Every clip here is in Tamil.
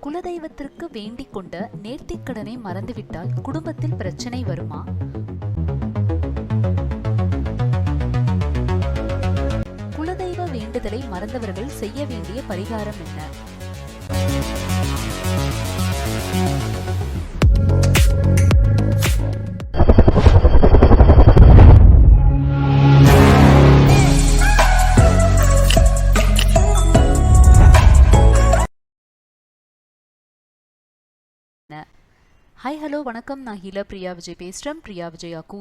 குலதெய்வத்திற்கு வேண்டிக் கொண்ட நேர்த்திக்கடனை மறந்துவிட்டால் குடும்பத்தில் பிரச்சனை வருமா? குலதெய்வ வேண்டுதலை மறந்தவர்கள் செய்ய வேண்டிய பரிகாரம் என்ன? ஹாய் ஹலோ வணக்கம். நான் ஹீலா. பிரியா விஜய் பேசுகிறேன் பிரியா விஜய் அக்கூ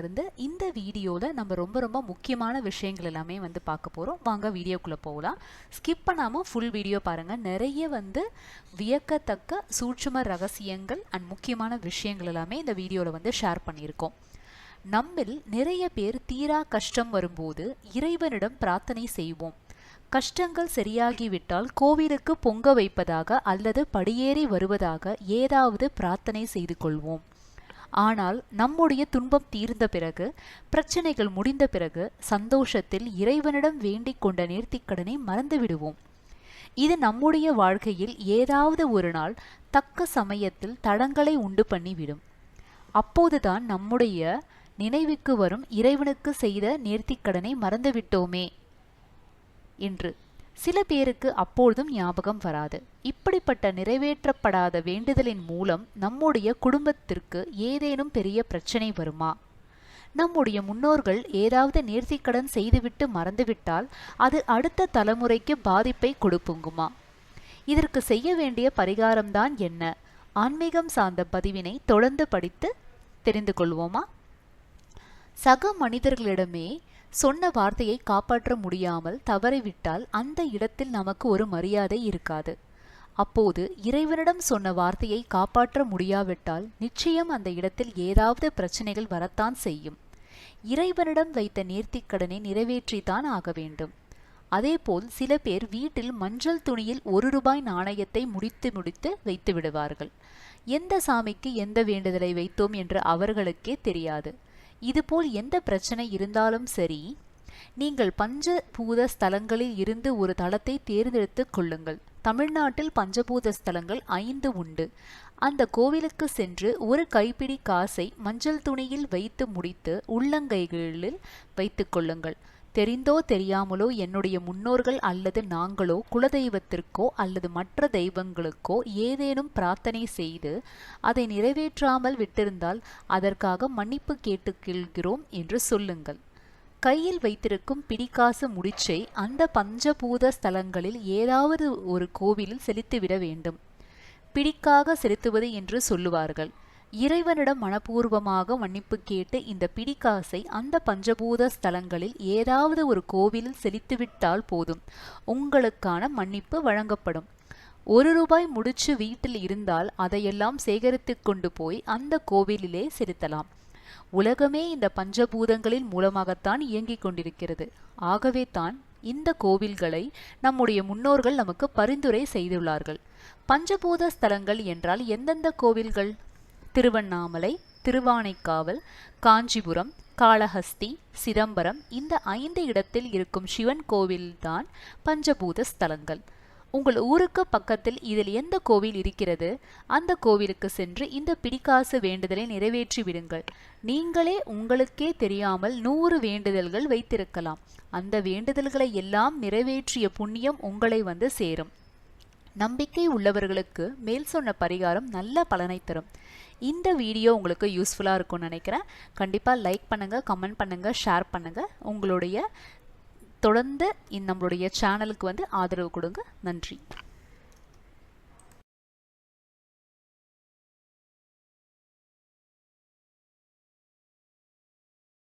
இருந்து இந்த வீடியோவில் நம்ம ரொம்ப ரொம்ப முக்கியமான விஷயங்கள் எல்லாமே வந்து பார்க்க போகிறோம் வாங்க வீடியோக்குள்ளே போகலாம். ஸ்கிப் பண்ணாமல் ஃபுல் வீடியோ பாருங்கள் நிறைய வந்து வியக்கத்தக்க சூட்சும ரகசியங்கள் அண்ட் முக்கியமான விஷயங்கள் எல்லாமே இந்த வீடியோவில் வந்து ஷேர் பண்ணியிருக்கோம். நம்மில் நிறைய பேர் தீரா கஷ்டம் வரும்போது இறைவனிடம் பிரார்த்தனை செய்வோம். கஷ்டங்கள் சரியாகிவிட்டால் கோவிலுக்கு பொங்க வைப்பதாக அல்லது படியேறி வருவதாக ஏதாவது பிரார்த்தனை செய்து கொள்வோம். ஆனால் நம்முடைய துன்பம் தீர்ந்த பிறகு பிரச்சனைகள் முடிந்த பிறகு சந்தோஷத்தில் இறைவனிடம் வேண்டிக் கொண்ட நேர்த்திக்கடனை மறந்துவிடுவோம். இது நம்முடைய வாழ்க்கையில் ஏதாவது ஒரு நாள் தக்க சமயத்தில் தடங்களை உண்டு பண்ணிவிடும். அப்போதுதான் நம்முடைய நினைவுக்கு வரும் இறைவனுக்கு செய்த நேர்த்திக்கடனை மறந்துவிட்டோமே. என்று சில பேருக்கு அப்பொழுதும் ஞாபகம் வராது. இப்படிப்பட்ட நிறைவேற்றப்படாத வேண்டுதலின் மூலம் நம்முடைய குடும்பத்திற்கு ஏதேனும் பெரிய பிரச்சனை வருமா? நம்முடைய முன்னோர்கள் ஏதாவது நேர்த்திக்கடன் செய்துவிட்டு மறந்துவிட்டால் அது அடுத்த தலைமுறைக்கு பாதிப்பை கொடுப்புங்குமா? இதற்கு செய்ய வேண்டிய பரிகாரம்தான் என்ன? ஆன்மீகம் சார்ந்த பதிவினை தொடர்ந்து படித்து தெரிந்து கொள்வோமா? சக மனிதர்களிடமே சொன்ன வார்த்தையை காப்பாற்ற முடியாமல் தவறிவிட்டால் அந்த இடத்தில் நமக்கு ஒரு மரியாதை இருக்காது. அப்போது இறைவனிடம் சொன்ன வார்த்தையை காப்பாற்ற முடியாவிட்டால் நிச்சயம் அந்த இடத்தில் ஏதாவது பிரச்சனைகள் வரத்தான் செய்யும். இறைவனிடம் வைத்த நேர்த்திக்கடனை நிறைவேற்றித்தான் ஆக வேண்டும். அதேபோல் சில பேர் வீட்டில் மஞ்சள் துணியில் ஒரு ரூபாய் நாணயத்தை முடித்து முடித்து வைத்து விடுவார்கள். எந்த சாமிக்கு எந்த வேண்டுதலை வைத்தோம் என்று அவர்களுக்கே தெரியாது. இதுபோல் எந்த பிரச்சனை இருந்தாலும் சரி நீங்கள் பஞ்சபூத ஸ்தலங்களில் இருந்து ஒரு தளத்தை தேர்ந்தெடுத்து கொள்ளுங்கள். தமிழ்நாட்டில் பஞ்சபூத ஸ்தலங்கள் ஐந்து உண்டு. அந்த கோவிலுக்கு சென்று ஒரு கைப்பிடி காசை மஞ்சள் துணியில் வைத்து முடித்து உள்ளங்கைகளில் வைத்து கொள்ளுங்கள். தெரிந்தோ தெரியாமலோ என்னுடைய முன்னோர்கள் அல்லது நாங்களோ குலதெய்வத்திற்கோ அல்லது மற்ற தெய்வங்களுக்கோ ஏதேனும் பிரார்த்தனை செய்து அதை நிறைவேற்றாமல் விட்டிருந்தால் அதற்காக மன்னிப்பு கேட்டுக்கொள்கிறோம் என்று சொல்லுங்கள். கையில் வைத்திருக்கும் பிடிக்காசு முடிச்சை அந்த பஞ்சபூத ஸ்தலங்களில் ஏதாவது ஒரு கோவிலில் செலுத்திவிட வேண்டும். பிடிக்காக செலுத்துவது என்று சொல்லுவார்கள். இறைவனிடம் மனப்பூர்வமாக மன்னிப்பு கேட்டு இந்த பிடிக்காசை அந்த பஞ்சபூத ஸ்தலங்களில் ஏதாவது ஒரு கோவிலில் செலுத்திவிட்டால் போதும். உங்களுக்கான மன்னிப்பு வழங்கப்படும். ஒரு ரூபாய் முடிச்சு வீட்டில் இருந்தால் அதையெல்லாம் சேகரித்து கொண்டு போய் அந்த கோவிலிலே செலுத்தலாம். உலகமே இந்த பஞ்சபூதங்களின் மூலமாகத்தான் இயங்கிக் கொண்டிருக்கிறது. ஆகவே தான் இந்த கோவில்களை நம்முடைய முன்னோர்கள் நமக்கு பரிந்துரை செய்துள்ளார்கள். பஞ்சபூத ஸ்தலங்கள் என்றால் எந்தெந்த கோவில்கள்? திருவண்ணாமலை திருவானைக்காவல் காஞ்சிபுரம் காளஹஸ்தி சிதம்பரம் இந்த ஐந்து இடத்தில் இருக்கும் சிவன் கோவில்தான் பஞ்சபூத ஸ்தலங்கள். உங்கள் ஊருக்கு பக்கத்தில் இதில் எந்த கோவில் இருக்கிறது? அந்த கோவிலுக்கு சென்று இந்த பிடிக்காசு வேண்டுதலை நிறைவேற்றி விடுங்கள். நீங்களே உங்களுக்கே தெரியாமல் நூறு வேண்டுதல்கள் வைத்திருக்கலாம். அந்த வேண்டுதல்களை எல்லாம் நிறைவேற்றிய புண்ணியம் உங்களை வந்து சேரும். நம்பிக்கை உள்ளவர்களுக்கு மேல் சொன்ன பரிகாரம் நல்ல பலனை தரும். இந்த வீடியோ உங்களுக்கு யூஸ்ஃபுல்லாக இருக்கும்னு நினைக்கிறேன். கண்டிப்பாக லைக் பண்ணுங்கள் கமெண்ட் பண்ணுங்கள் ஷேர் பண்ணுங்கள் உங்களுடைய தொடர்ந்து நம்மளுடைய சேனலுக்கு வந்து ஆதரவு கொடுங்க. நன்றி.